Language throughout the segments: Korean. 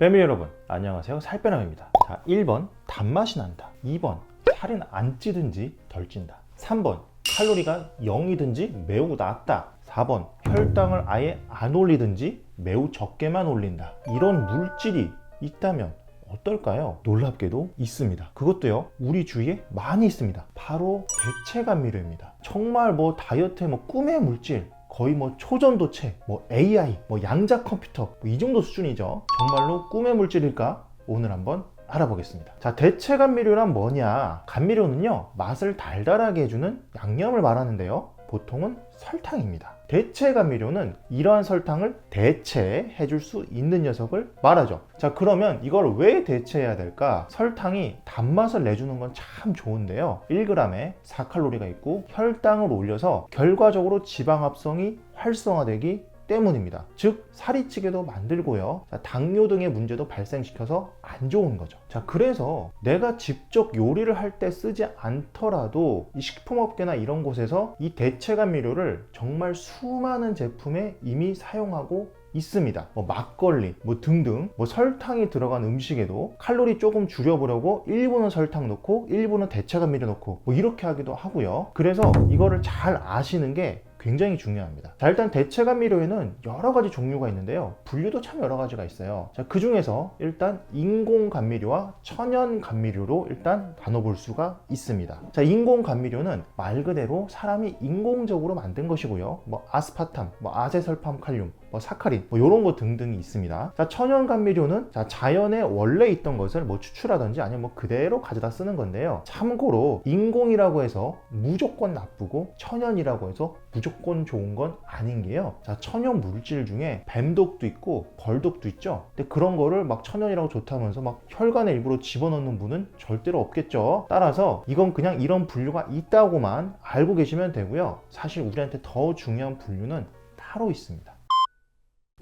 패밀리 여러분 안녕하세요 살빼남입니다 자 1번 단맛이 난다 2번 살은 안 찌든지 덜 찐다 3번 칼로리가 0이든지 매우 낮다 4번 혈당을 아예 안 올리든지 매우 적게만 올린다 이런 물질이 있다면 어떨까요? 놀랍게도 있습니다. 그것도요, 우리 주위에 많이 있습니다. 바로 대체감미료입니다. 정말 뭐 다이어트의 뭐 꿈의 물질, 거의 뭐 초전도체, 뭐 AI, 뭐 양자 컴퓨터, 뭐 이 정도 수준이죠. 정말로 꿈의 물질일까? 오늘 한번 알아보겠습니다. 자, 대체 감미료란 뭐냐? 감미료는요, 맛을 달달하게 해주는 양념을 말하는데요. 보통은 설탕입니다. 대체 감미료는 이러한 설탕을 대체해 줄 수 있는 녀석을 말하죠. 자, 그러면 이걸 왜 대체해야 될까? 설탕이 단맛을 내주는 건 참 좋은데요. 1g에 4칼로리가 있고 혈당을 올려서 결과적으로 지방 합성이 활성화되기 때문입니다. 즉 찌게도 만들고요. 자, 당뇨 등의 문제도 발생시켜서 안 좋은 거죠. 자, 그래서 내가 직접 요리를 할 때 쓰지 않더라도 이 식품업계나 이런 곳에서 이 대체감 미료를 정말 수많은 제품에 이미 사용하고 있습니다. 뭐 막걸리, 뭐 등등, 뭐 설탕이 들어간 음식에도 칼로리 조금 줄여보려고 일부는 설탕 넣고 일부는 대체감미료 넣고 뭐 이렇게 하기도 하고요. 그래서 이거를 잘 아시는 게 굉장히 중요합니다. 자, 일단 대체감 미료에는 여러 가지 종류가 있는데요. 분류도 참 여러 가지가 있어요. 자, 그 중에서 일단 인공 감미료와 천연 감미료로 일단 나눠볼 수가 있습니다. 자, 인공 감미료는 말 그대로 사람이 인공적으로 만든 것이고요. 뭐 아스파탐, 뭐 아세설팜칼륨, 뭐 사카린, 뭐 이런 거 등등이 있습니다. 자, 천연 감미료는 자, 자연에 원래 있던 것을 뭐 추출하든지 아니면 뭐 그대로 가져다 쓰는 건데요. 참고로 인공이라고 해서 무조건 나쁘고 천연이라고 해서 무조건 좋은 건 아닌 게요. 자, 천연 물질 중에 뱀독도 있고 벌독도 있죠. 근데 그런 거를 막 천연이라고 좋다면서 막 혈관에 일부러 집어넣는 분은 절대로 없겠죠. 따라서 이건 그냥 이런 분류가 있다고만 알고 계시면 되고요. 사실 우리한테 더 중요한 분류는 따로 있습니다.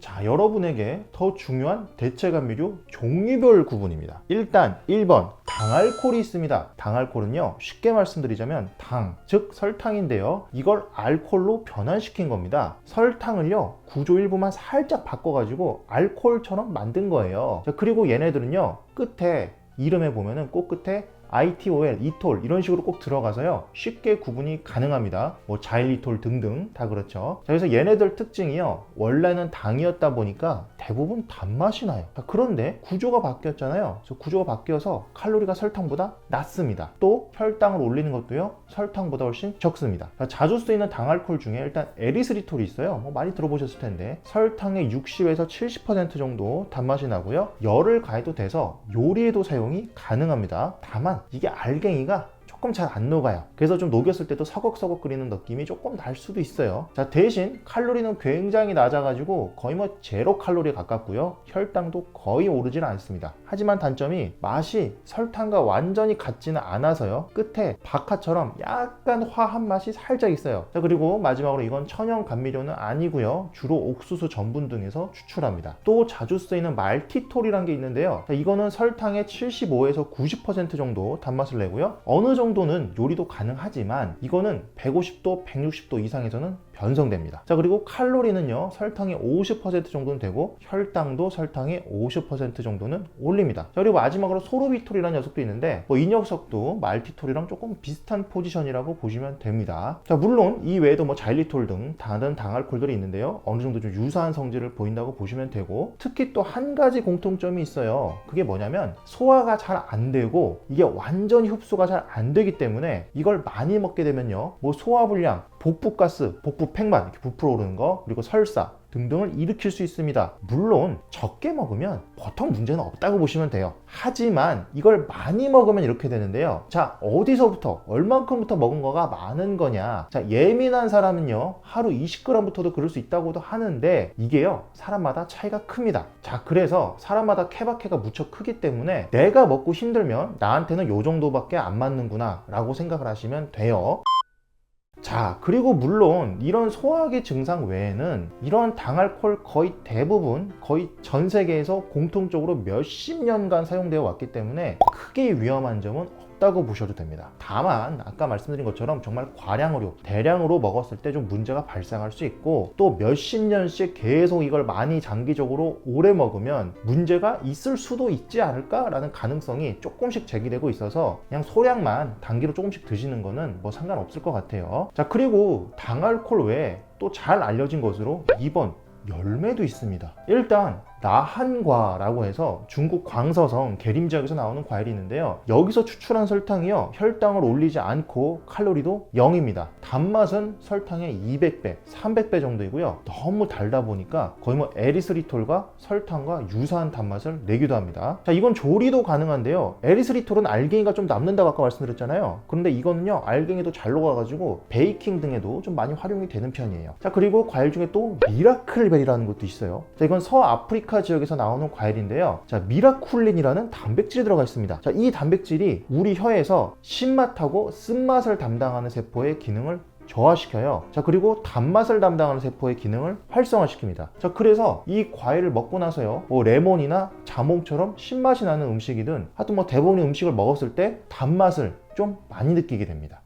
자, 여러분에게 더 중요한 대체감미료 종류별 구분입니다. 일단 1번 당알콜이 있습니다. 당알콜은요, 쉽게 말씀드리자면 당, 즉 설탕인데요. 이걸 알콜로 변환시킨 겁니다. 설탕을요, 구조 일부만 살짝 바꿔가지고 알콜처럼 만든 거예요. 자, 그리고 얘네들은요, 끝에 이름에 보면은 꼭 끝에 ITOL, 이톨 이런 식으로 꼭 들어가서요 쉽게 구분이 가능합니다. 뭐 자일리톨 등등 다 그렇죠. 자, 그래서 얘네들 특징이요 원래는 당이었다 보니까 대부분 단맛이 나요. 자, 그런데 구조가 바뀌었잖아요. 그래서 구조가 바뀌어서 칼로리가 설탕보다 낮습니다. 또 혈당을 올리는 것도요 설탕보다 훨씬 적습니다. 자, 자주 쓰이는 당알콜 중에 일단 에리스리톨이 있어요. 뭐 많이 들어보셨을 텐데 설탕의 60에서 70% 정도 단맛이 나고요 열을 가해도 돼서 요리에도 사용이 가능합니다. 다만 이게 알갱이가 조금 잘 안 녹아요. 그래서 좀 녹였을 때도 서걱서걱 끓이는 느낌이 조금 날 수도 있어요. 자, 대신 칼로리는 굉장히 낮아가지고 거의 뭐 제로 칼로리에 가깝고요. 혈당도 거의 오르지는 않습니다. 하지만 단점이 맛이 설탕과 완전히 같지는 않아서요. 끝에 박하처럼 약간 화한 맛이 살짝 있어요. 자, 그리고 마지막으로 이건 천연 감미료는 아니고요. 주로 옥수수 전분 등에서 추출합니다. 또 자주 쓰이는 말티톨이란 게 있는데요. 자, 이거는 설탕의 75에서 90% 정도 단맛을 내고요. 어느 정도 는 요리도 가능하지만 이거는 150도, 160도 이상에서는 변성됩니다. 자, 그리고 칼로리는요, 설탕의 50% 정도는 되고, 혈당도 설탕의 50% 정도는 올립니다. 자, 그리고 마지막으로 소르비톨이라는 녀석도 있는데, 뭐 이 녀석도 말티톨이랑 조금 비슷한 포지션이라고 보시면 됩니다. 자, 물론 이 외에도 뭐 자일리톨 등 다른 당알콜들이 있는데요, 어느 정도 좀 유사한 성질을 보인다고 보시면 되고, 특히 또 한 가지 공통점이 있어요. 그게 뭐냐면, 소화가 잘 안 되고, 이게 완전히 흡수가 잘 안 되기 때문에, 이걸 많이 먹게 되면요, 뭐 소화불량, 복부가스, 복부 팽만, 이렇게 부풀어 오르는 거, 그리고 설사 등등을 일으킬 수 있습니다. 물론 적게 먹으면 보통 문제는 없다고 보시면 돼요. 하지만 이걸 많이 먹으면 이렇게 되는데요. 자, 어디서부터, 얼만큼부터 먹은 거가 많은 거냐. 자, 예민한 사람은요, 하루 20g부터도 그럴 수 있다고도 하는데, 이게요, 사람마다 차이가 큽니다. 자, 그래서 사람마다 케바케가 무척 크기 때문에 내가 먹고 힘들면 나한테는 요 정도밖에 안 맞는구나, 라고 생각을 하시면 돼요. 자, 그리고 물론 이런 소화기 증상 외에는 이런 당알콜 거의 대부분 거의 전 세계에서 공통적으로 몇십 년간 사용되어 왔기 때문에 크게 위험한 점은 없다고 보셔도 됩니다. 다만 아까 말씀드린 것처럼 정말 과량으로 대량으로 먹었을 때 좀 문제가 발생할 수 있고 또 몇십 년씩 계속 이걸 많이 장기적으로 오래 먹으면 문제가 있을 수도 있지 않을까라는 가능성이 조금씩 제기되고 있어서 그냥 소량만 단기로 조금씩 드시는 거는 뭐 상관없을 것 같아요. 자 그리고 당알콜 외에 또 잘 알려진 것으로 2번 열매도 있습니다. 일단 나한과라고 해서 중국 광서성 계림 지역에서 나오는 과일이 있는데요. 여기서 추출한 설탕이요. 혈당을 올리지 않고 칼로리도 0입니다. 단맛은 설탕의 200배, 300배 정도이고요. 너무 달다 보니까 거의 뭐 에리스리톨과 설탕과 유사한 단맛을 내기도 합니다. 자, 이건 조리도 가능한데요. 에리스리톨은 알갱이가 좀 남는다고 아까 말씀드렸잖아요. 그런데 이거는요. 알갱이도 잘 녹아가지고 베이킹 등에도 좀 많이 활용이 되는 편이에요. 자, 그리고 과일 중에 또 미라클베리라는 것도 있어요. 자, 이건 서아프리카 아프리카 지역에서 나오는 과일인데요. 자, 미라쿨린이라는 단백질이 들어가 있습니다. 자, 이 단백질이 우리 혀에서 신맛하고 쓴맛을 담당하는 세포의 기능을 저하시켜요. 자, 그리고 단맛을 담당하는 세포의 기능을 활성화시킵니다. 자, 그래서 이 과일을 먹고 나서요, 뭐 레몬이나 자몽처럼 신맛이 나는 음식이든 하여튼 뭐 대부분의 음식을 먹었을 때 단맛을 좀 많이 느끼게 됩니다.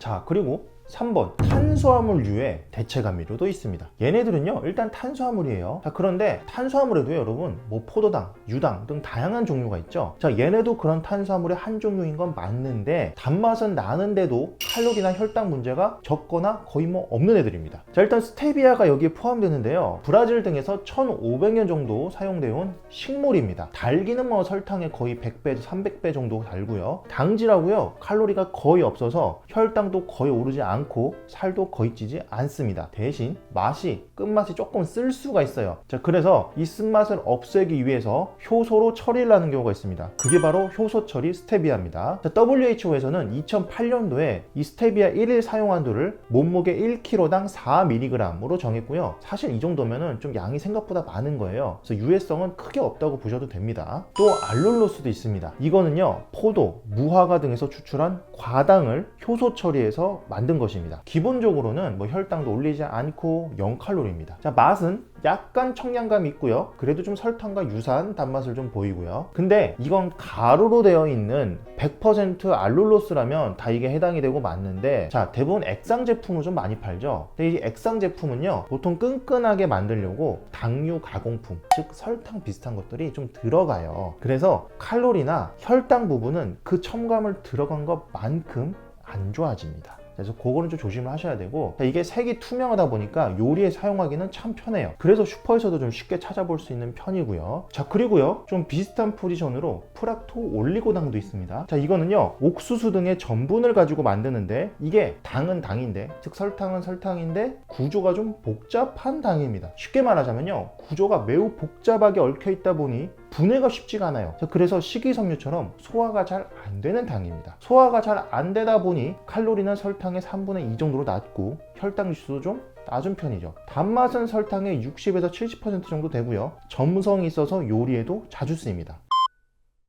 자, 그리고 3번 탄수화물류의 대체 감미료도 있습니다. 얘네들은요 일단 탄수화물이에요. 자 그런데 탄수화물에도 여러분 뭐 포도당, 유당 등 다양한 종류가 있죠. 자 얘네도 그런 탄수화물의 한 종류인 건 맞는데 단맛은 나는데도 칼로리나 혈당 문제가 적거나 거의 뭐 없는 애들입니다. 자 일단 스테비아가 여기에 포함되는데요. 브라질 등에서 1500년 정도 사용되어 온 식물입니다. 달기는 뭐 설탕의 거의 100배, 300배 정도 달고요. 당질하고요 칼로리가 거의 없어서 혈당도 거의 오르지 않고 않고 살도 거의 찌지 않습니다. 대신 맛이 끝맛이 조금 쓸 수가 있어요. 자, 그래서 이 쓴맛을 없애기 위해서 효소로 처리를 하는 경우가 있습니다. 그게 바로 효소 처리 스테비아입니다. 자, WHO에서는 2008년도에 이 스테비아 1일 사용한도를 몸무게 1kg당 4mg으로 정했고요. 사실 이 정도면은 좀 양이 생각보다 많은 거예요. 그래서 유해성은 크게 없다고 보셔도 됩니다. 또 알룰로스도 있습니다. 이거는요, 포도, 무화과 등에서 추출한 과당을 효소 처리해서 만든 것입니다. 기본적으로는 뭐 혈당도 올리지 않고 0칼로리입니다. 자, 맛은 약간 청량감이 있고요. 그래도 좀 설탕과 유사한 단맛을 좀 보이고요. 근데 이건 가루로 되어 있는 100% 알룰로스라면 다 이게 해당이 되고 맞는데 자, 대부분 액상 제품을 좀 많이 팔죠. 근데 이 액상 제품은요. 보통 끈끈하게 만들려고 당류 가공품, 즉 설탕 비슷한 것들이 좀 들어가요. 그래서 칼로리나 혈당 부분은 그 첨가물 들어간 것만큼 안 좋아집니다. 그래서 그거는 좀 조심을 하셔야 되고 이게 색이 투명하다 보니까 요리에 사용하기는 참 편해요. 그래서 슈퍼에서도 좀 쉽게 찾아볼 수 있는 편이고요. 자 그리고요 좀 비슷한 포지션으로 프락토 올리고당도 있습니다. 자 이거는요 옥수수 등의 전분을 가지고 만드는데 이게 당은 당인데 즉 설탕은 설탕인데 구조가 좀 복잡한 당입니다. 쉽게 말하자면요 구조가 매우 복잡하게 얽혀 있다 보니 분해가 쉽지가 않아요. 그래서 식이섬유처럼 소화가 잘 안 되는 당입니다. 소화가 잘 안 되다 보니 칼로리는 설탕의 3분의 2 정도로 낮고 혈당 지수도 좀 낮은 편이죠. 단맛은 설탕의 60에서 70% 정도 되고요. 점성이 있어서 요리에도 자주 쓰입니다.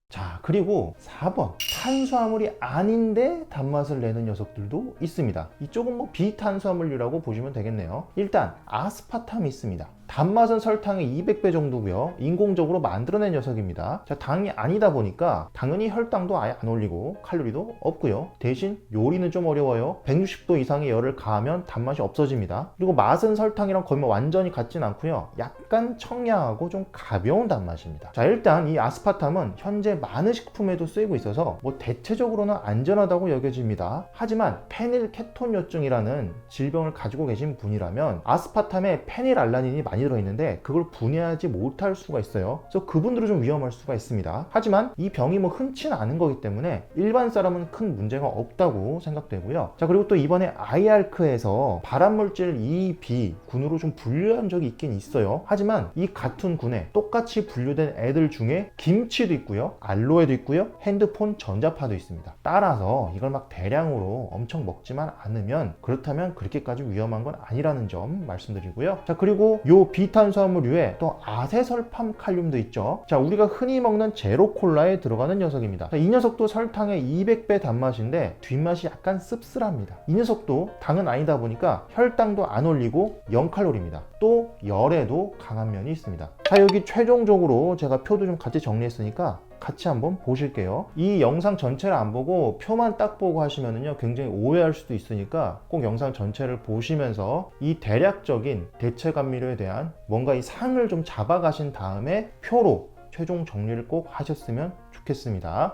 자, 그리고 4번. 탄수화물이 아닌데 단맛을 내는 녀석들도 있습니다. 이쪽은 뭐 비탄수화물류라고 보시면 되겠네요. 일단 아스파탐이 있습니다. 단맛은 설탕의 200배 정도고요. 인공적으로 만들어낸 녀석입니다. 자, 당이 아니다 보니까 당연히 혈당도 아예 안 올리고 칼로리도 없고요. 대신 요리는 좀 어려워요. 160도 이상의 열을 가하면 단맛이 없어집니다. 그리고 맛은 설탕이랑 거의 뭐 완전히 같진 않고요. 약간 청량하고 좀 가벼운 단맛입니다. 자, 일단 이 아스파탐은 현재 많은 식품에도 쓰이고 있어서 뭐 대체적으로는 안전하다고 여겨집니다. 하지만 페닐 케톤 요증이라는 질병을 가지고 계신 분이라면 아스파탐에 페닐 알라닌이 많이 많이 들어있는데 그걸 분해하지 못할 수가 있어요. 그래서 그분들은 좀 위험할 수가 있습니다. 하지만 이 병이 뭐 흔치는 않은 거기 때문에 일반 사람은 큰 문제가 없다고 생각되고요. 자 그리고 또 이번에 아이알크에서 발암물질 E, B 군으로 좀 분류한 적이 있긴 있어요. 하지만 이 같은 군에 똑같이 분류된 애들 중에 김치도 있고요. 알로에도 있고요. 핸드폰 전자파도 있습니다. 따라서 이걸 막 대량으로 엄청 먹지만 않으면 그렇다면 그렇게까지 위험한 건 아니라는 점 말씀드리고요. 자 그리고 요 비탄수화물류에 또 아세설팜 칼륨도 있죠. 자, 우리가 흔히 먹는 제로 콜라에 들어가는 녀석입니다. 자, 이 녀석도 설탕의 200배 단맛인데 뒷맛이 약간 씁쓸합니다. 이 녀석도 당은 아니다 보니까 혈당도 안 올리고 0칼로리입니다. 또 열에도 강한 면이 있습니다. 자, 여기 최종적으로 제가 표도 좀 같이 정리했으니까 같이 한번 보실게요. 이 영상 전체를 안 보고 표만 딱 보고 하시면은요 굉장히 오해할 수도 있으니까 꼭 영상 전체를 보시면서 이 대략적인 대체 감미료에 대한 뭔가 이 상을 좀 잡아가신 다음에 표로 최종 정리를 꼭 하셨으면 좋겠습니다.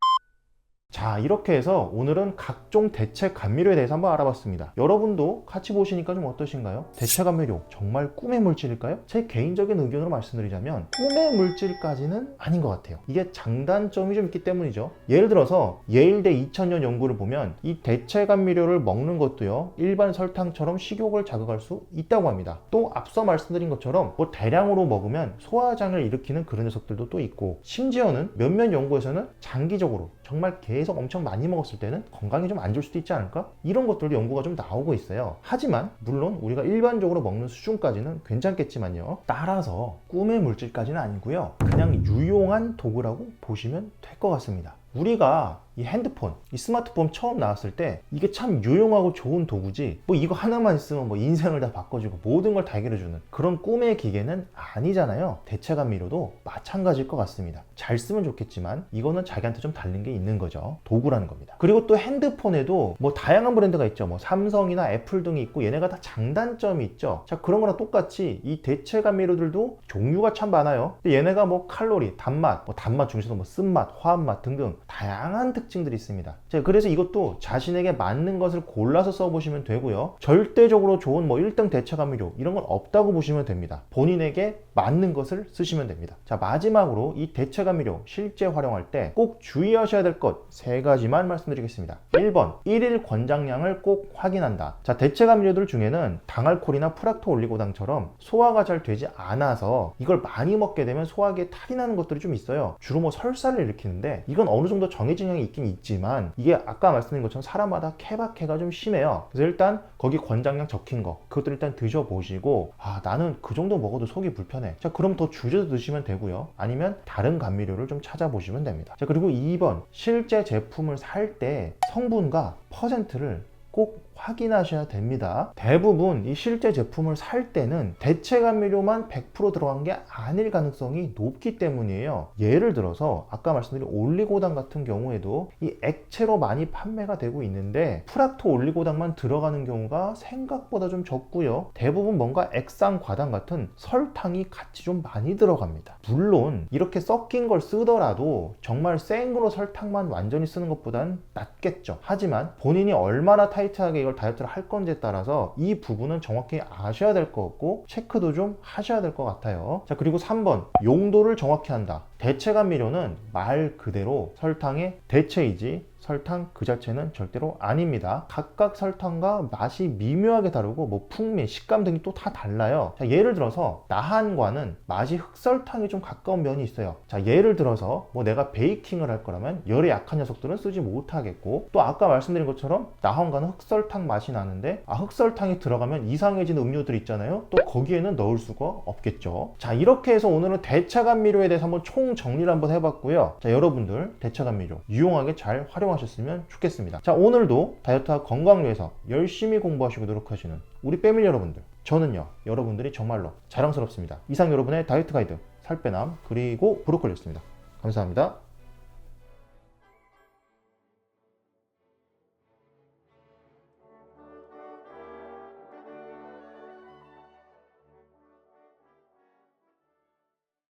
자 이렇게 해서 오늘은 각종 대체 감미료에 대해서 한번 알아봤습니다 여러분도 같이 보시니까 좀 어떠신가요? 대체 감미료 정말 꿈의 물질일까요? 제 개인적인 의견으로 말씀드리자면 꿈의 물질까지는 아닌 것 같아요 이게 장단점이 좀 있기 때문이죠 예를 들어서 예일대 2000년 연구를 보면 이 대체 감미료를 먹는 것도요 일반 설탕처럼 식욕을 자극할 수 있다고 합니다 또 앞서 말씀드린 것처럼 뭐 대량으로 먹으면 소화장을 일으키는 그런 녀석들도 또 있고 심지어는 몇몇 연구에서는 장기적으로 정말 계속 엄청 많이 먹었을 때는 건강에 좀안 좋을 수도 있지 않을까? 이런 것들도 연구가 좀 나오고 있어요. 하지만 물론 우리가 일반적으로 먹는 수준까지는 괜찮겠지만요. 따라서 꿈의 물질까지는 아니고요. 그냥 유용한 도구라고 보시면 될 것 같습니다. 우리가 이 핸드폰, 이 스마트폰 처음 나왔을 때 이게 참 유용하고 좋은 도구지 뭐 이거 하나만 있으면 뭐 인생을 다 바꿔주고 모든 걸 다 해결해주는 그런 꿈의 기계는 아니잖아요. 대체 감미료도 마찬가지일 것 같습니다. 잘 쓰면 좋겠지만 이거는 자기한테 좀 다른 게 있는 거죠. 도구라는 겁니다. 그리고 또 핸드폰에도 뭐 다양한 브랜드가 있죠. 뭐 삼성이나 애플 등이 있고 얘네가 다 장단점이 있죠. 자 그런 거랑 똑같이 이 대체 감미료들도 종류가 참 많아요. 얘네가 뭐 칼로리, 단맛, 뭐 단맛 중에서도 뭐 쓴맛, 화합맛 등등 다양한 특 징들이 있습니다. 자, 그래서 이것도 자신에게 맞는 것을 골라서 써보시면 되고요. 절대적으로 좋은 뭐 1등 대체 감미료 이런 건 없다고 보시면 됩니다. 본인에게 맞는 것을 쓰시면 됩니다. 자, 마지막으로 이 대체 감미료 실제 활용할 때 꼭 주의하셔야 될 것 세 가지만 말씀드리겠습니다. 1번, 1일 권장량을 꼭 확인한다. 자, 대체 감미료들 중에는 당알콜이나 프락토 올리고당처럼 소화가 잘 되지 않아서 이걸 많이 먹게 되면 소화기에 탈이 나는 것들이 좀 있어요. 주로 뭐 설사를 일으키는데 이건 어느 정도 정해진 양이 있긴 있지만 이게 아까 말씀드린 것처럼 사람마다 케바케가 좀 심해요. 그래서 일단 거기 권장량 적힌 거 그것들 일단 드셔보시고 아 나는 그 정도 먹어도 속이 불편해. 자 그럼 더 줄여서 드시면 되고요. 아니면 다른 감미료를 좀 찾아보시면 됩니다. 자 그리고 2번 실제 제품을 살 때 성분과 퍼센트를 꼭 확인하셔야 됩니다. 대부분 이 실제 제품을 살 때는 대체 감미료만 100% 들어간 게 아닐 가능성이 높기 때문이에요. 예를 들어서 아까 말씀드린 올리고당 같은 경우에도 이 액체로 많이 판매가 되고 있는데 프락토 올리고당만 들어가는 경우가 생각보다 좀 적고요. 대부분 뭔가 액상 과당 같은 설탕이 같이 좀 많이 들어갑니다. 물론 이렇게 섞인 걸 쓰더라도 정말 생으로 설탕만 완전히 쓰는 것보단 낫겠죠. 하지만 본인이 얼마나 타이트하게 이걸 다이어트를 할 건지에 따라서 이 부분은 정확히 아셔야 될 것 같고 체크도 좀 하셔야 될 것 같아요. 자 그리고 3번 용도를 정확히 한다. 대체 감미료는 말 그대로 설탕의 대체이지 설탕 그 자체는 절대로 아닙니다. 각각 설탕과 맛이 미묘하게 다르고 뭐 풍미, 식감 등이 또 다 달라요. 자, 예를 들어서 나한과는 맛이 흑설탕이 좀 가까운 면이 있어요. 자, 예를 들어서 뭐 내가 베이킹을 할 거라면 열에 약한 녀석들은 쓰지 못하겠고 또 아까 말씀드린 것처럼 나한과는 흑설탕 맛이 나는데 아 흑설탕이 들어가면 이상해지는 음료들 있잖아요. 또 거기에는 넣을 수가 없겠죠. 자, 이렇게 해서 오늘은 대차 감미료에 대해서 한번 총 정리를 한번 해봤고요. 자, 여러분들 대차 감미료 유용하게 잘 활용하셨으면 좋겠습니다. 자, 오늘도 다이어트와 건강을 위해서 열심히 공부하시고 노력하시는 우리 패밀리 여러분들. 저는요, 여러분들이 정말로 자랑스럽습니다. 이상 여러분의 다이어트 가이드, 살빼남, 그리고 브로콜리였습니다. 감사합니다.